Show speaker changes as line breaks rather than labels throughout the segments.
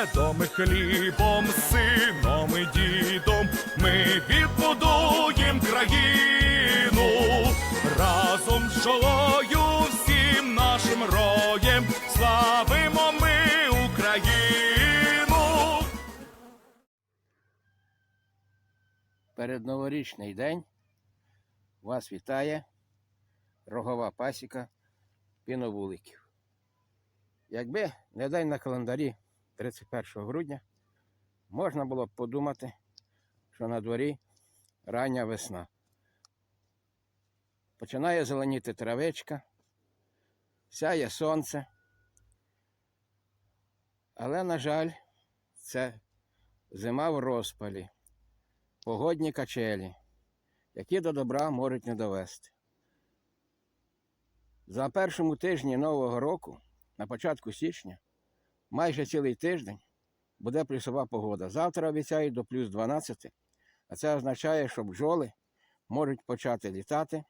медом хлібом, сином і дідом ми відбудуєм країну разом з жолою всім нашим роєм славимо ми Україну.
Передноворічний день вас вітає рогова пасіка піновуликів. Якби не день на календарі 31 грудня, можна було б подумати, що на дворі рання весна. Починає зеленіти травичка, сяє сонце. Але, на жаль, це зима в розпалі погодні качелі, які до добра можуть не довести. За першому тижні Нового року, на початку січня, майже цілий тиждень буде плюсова погода. Завтра обіцяють до плюс 12, а це означає, що бджоли можуть почати літати,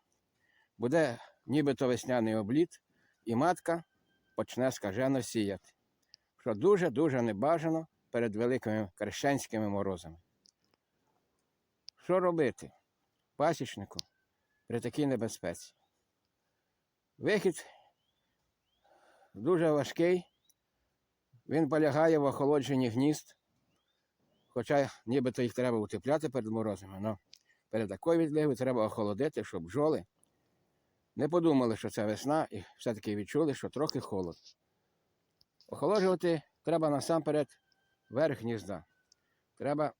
буде нібито весняний обліт, і матка почне скажено сіяти, що дуже-дуже небажано перед великими крещенськими морозами. Що робити пасічнику при такій небезпеці? Вихід дуже важкий, він полягає в охолодженні гнізд, хоча нібито їх треба утепляти перед морозами, але перед такою відлигою треба охолодити, щоб бджоли не подумали, що це весна, і все-таки відчули, що трохи холод. Охолоджувати треба насамперед верх гнізда. Треба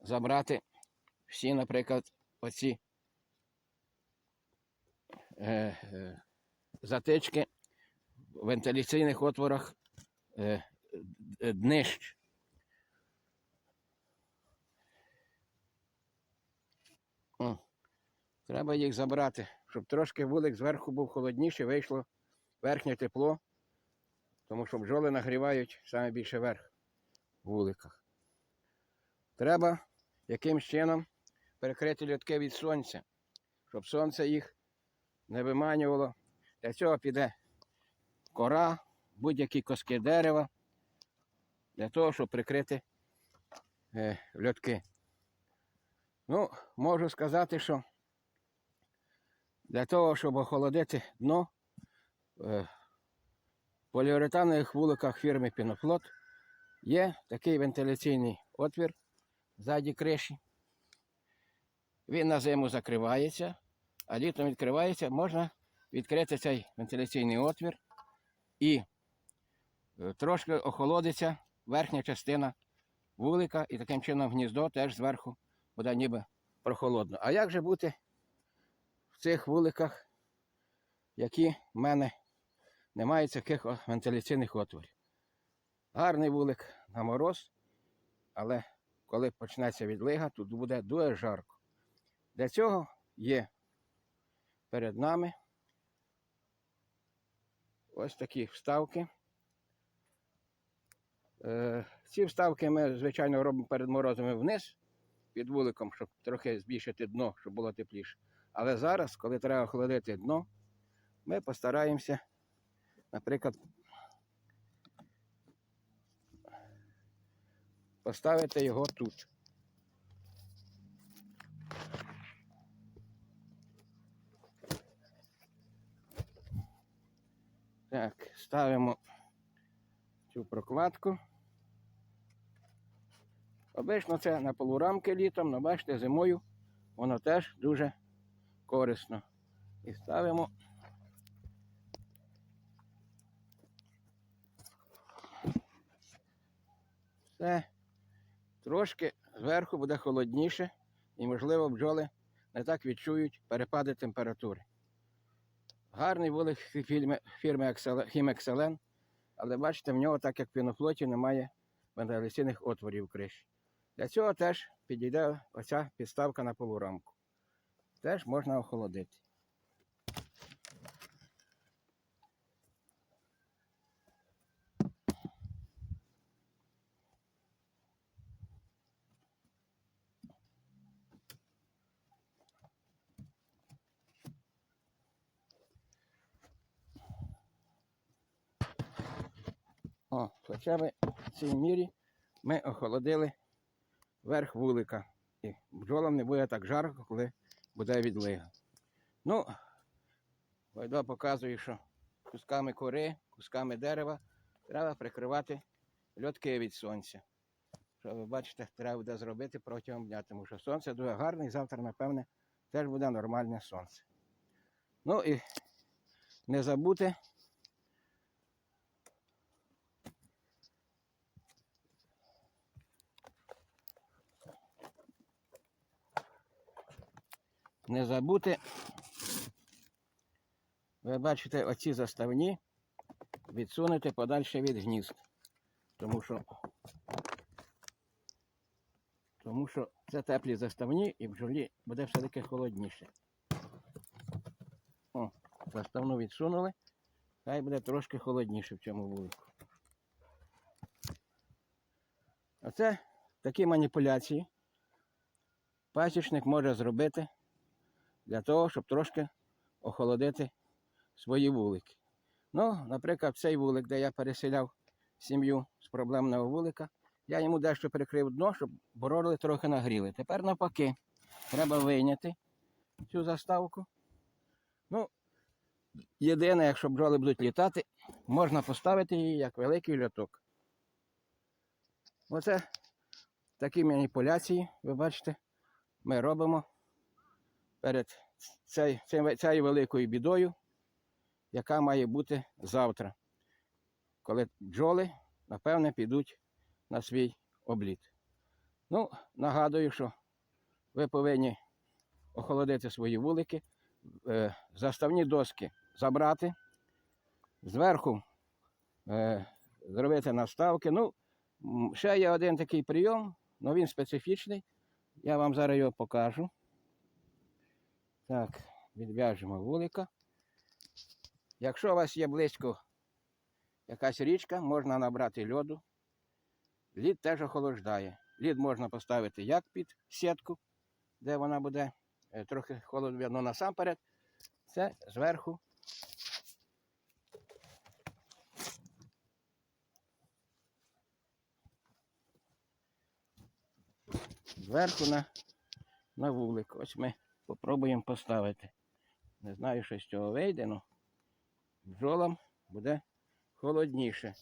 забрати всі, наприклад, оці е, е, затички в вентиляційних отворах е, днищ. О, треба їх забрати, щоб трошки вулик зверху був холодніший, вийшло верхнє тепло, тому що бджоли нагрівають саме більше верх в вуликах. Треба якимсь чином перекрити льотки від сонця, щоб сонце їх не виманювало. Для цього піде кора, будь-які коски дерева, для того, щоб прикрити е, льотки. Ну, можу сказати, що для того, щоб охолодити дно, е, в поліуретанових вуликах фірми Пінофлот є такий вентиляційний отвір ззаді криші. Він на зиму закривається, а літом відкривається, можна відкрити цей вентиляційний отвір і е, трошки охолодиться верхня частина вулика, і таким чином гніздо теж зверху буде ніби прохолодно. А як же бути в цих вуликах, які в мене не мають таких вентиляційних отворів? Гарний вулик на мороз, але коли почнеться відлига, тут буде дуже жарко. Для цього є перед нами ось такі вставки. Е, Ці вставки ми, звичайно, робимо перед морозами вниз під вуликом, щоб трохи збільшити дно, щоб було тепліше. Але зараз, коли треба охолодити дно, ми постараємося, наприклад, поставити його тут. Так, ставимо цю прокладку. Обично це на полурамки літом, але бачите, зимою воно теж дуже корисно. І ставимо. Все. Трошки зверху буде холодніше і, можливо, бджоли не так відчують перепади температури. Гарний вулик фірми, Хімекселен, але бачите, в нього, так як в пінофлоті, немає вентиляційних отворів криші. Для цього теж підійде оця підставка на полурамку. Теж можна охолодити. О, хоча б в цій мірі ми охолодили верх вулика. І бджолам не буде так жарко, коли буде відлига. Ну, Вайдо показує, що кусками кори, кусками дерева треба прикривати льотки від сонця. Що ви бачите, треба буде зробити протягом дня, тому що сонце дуже гарне і завтра, напевне, теж буде нормальне сонце. Ну і не забути не забути, ви бачите, оці заставні відсунути подальше від гнізд. Тому що, тому що це теплі заставні і бджолі буде все-таки холодніше. О, заставну відсунули, хай буде трошки холодніше в цьому вулику. Оце такі маніпуляції пасічник може зробити для того, щоб трошки охолодити свої вулики. Ну, наприклад, цей вулик, де я переселяв сім'ю з проблемного вулика, я йому дещо прикрив дно, щоб бороли трохи нагріли. Тепер навпаки, треба вийняти цю заставку. Ну, єдине, якщо бджоли будуть літати, можна поставити її як великий льоток. Оце такі маніпуляції, ви бачите, ми робимо перед цією великою бідою, яка має бути завтра, коли бджоли, напевне, підуть на свій обліт. Ну, нагадую, що ви повинні охолодити свої вулики, е, заставні доски забрати, зверху е, зробити наставки. Ну, ще є один такий прийом, але він специфічний. Я вам зараз його покажу. Так, відв'яжемо вулика. Якщо у вас є близько якась річка, можна набрати льоду. Лід теж охолоджає. Лід можна поставити як під сітку, де вона буде е, трохи холодно, але насамперед це зверху. Зверху на, на вулик. Ось ми попробуємо поставити. Не знаю, що з цього вийде, але бджолам буде холодніше.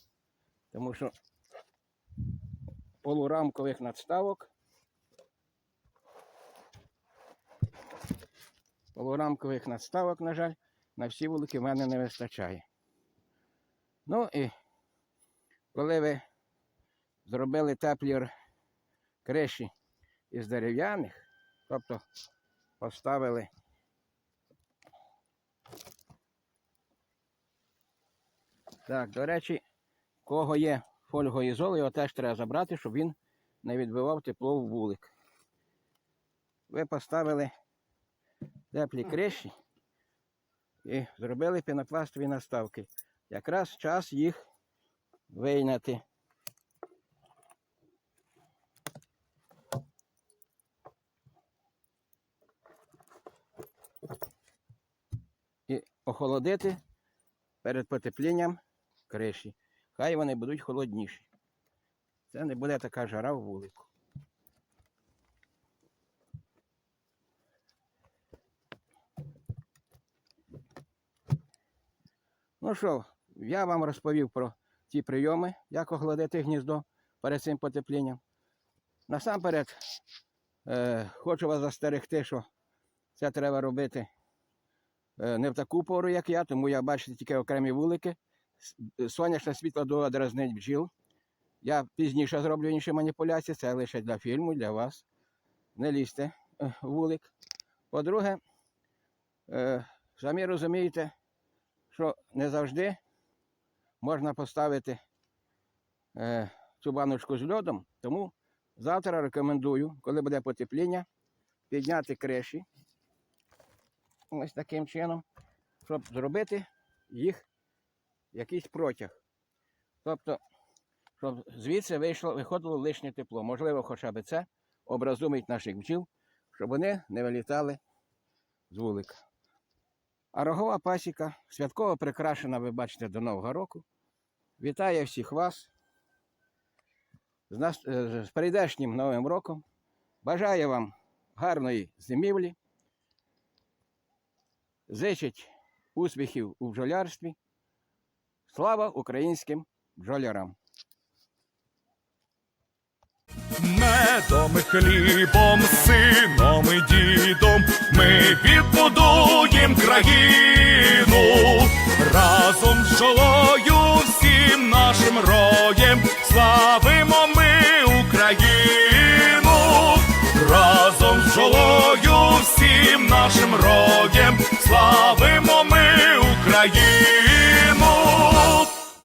Тому що полурамкових надставок. Полурамкових надставок, на жаль, на всі вулики в мене не вистачає. Ну і коли ви зробили теплі р- криші із дерев'яних, тобто поставили Так, до речі, кого є фольгоізол, його теж треба забрати, щоб він не відбивав тепло в вулик. Ви поставили теплі криші і зробили пінопластові наставки. Якраз час їх вийняти. І охолодити перед потеплінням криші. Хай вони будуть холодніші. Це не буде така жара в вулику. Ну що, я вам розповів про ті прийоми, як охолодити гніздо перед цим потеплінням. Насамперед, е, хочу вас застерегти, що це треба робити не в таку пору, як я, тому я бачите тільки окремі вулики. Сонячне світло довго дразнить бджіл. Я пізніше зроблю інші маніпуляції, це лише для фільму, для вас. Не лізьте е, в вулик. По-друге, е, самі розумієте, що не завжди можна поставити е, цю баночку з льодом, тому завтра рекомендую, коли буде потепління, підняти криші ось таким чином, щоб зробити їх якийсь протяг. Тобто, щоб звідси вийшло, виходило лишнє тепло. Можливо, хоча б це образумить наших бджіл, щоб вони не вилітали з вулика. А рогова пасіка святково прикрашена, ви бачите, до Нового року. Вітаю всіх вас. з, нас, е, з прийдешнім Новим роком. Бажаю вам гарної зимівлі. Зичить успіхів у бджолярстві. Слава українським бджолярам!
Медом хлібом, сином і дідом ми відбудуєм країну разом з жолою всім нашим роєм славимо ми Україну, разом з жолою всім нашим роєм славимо ми Україну.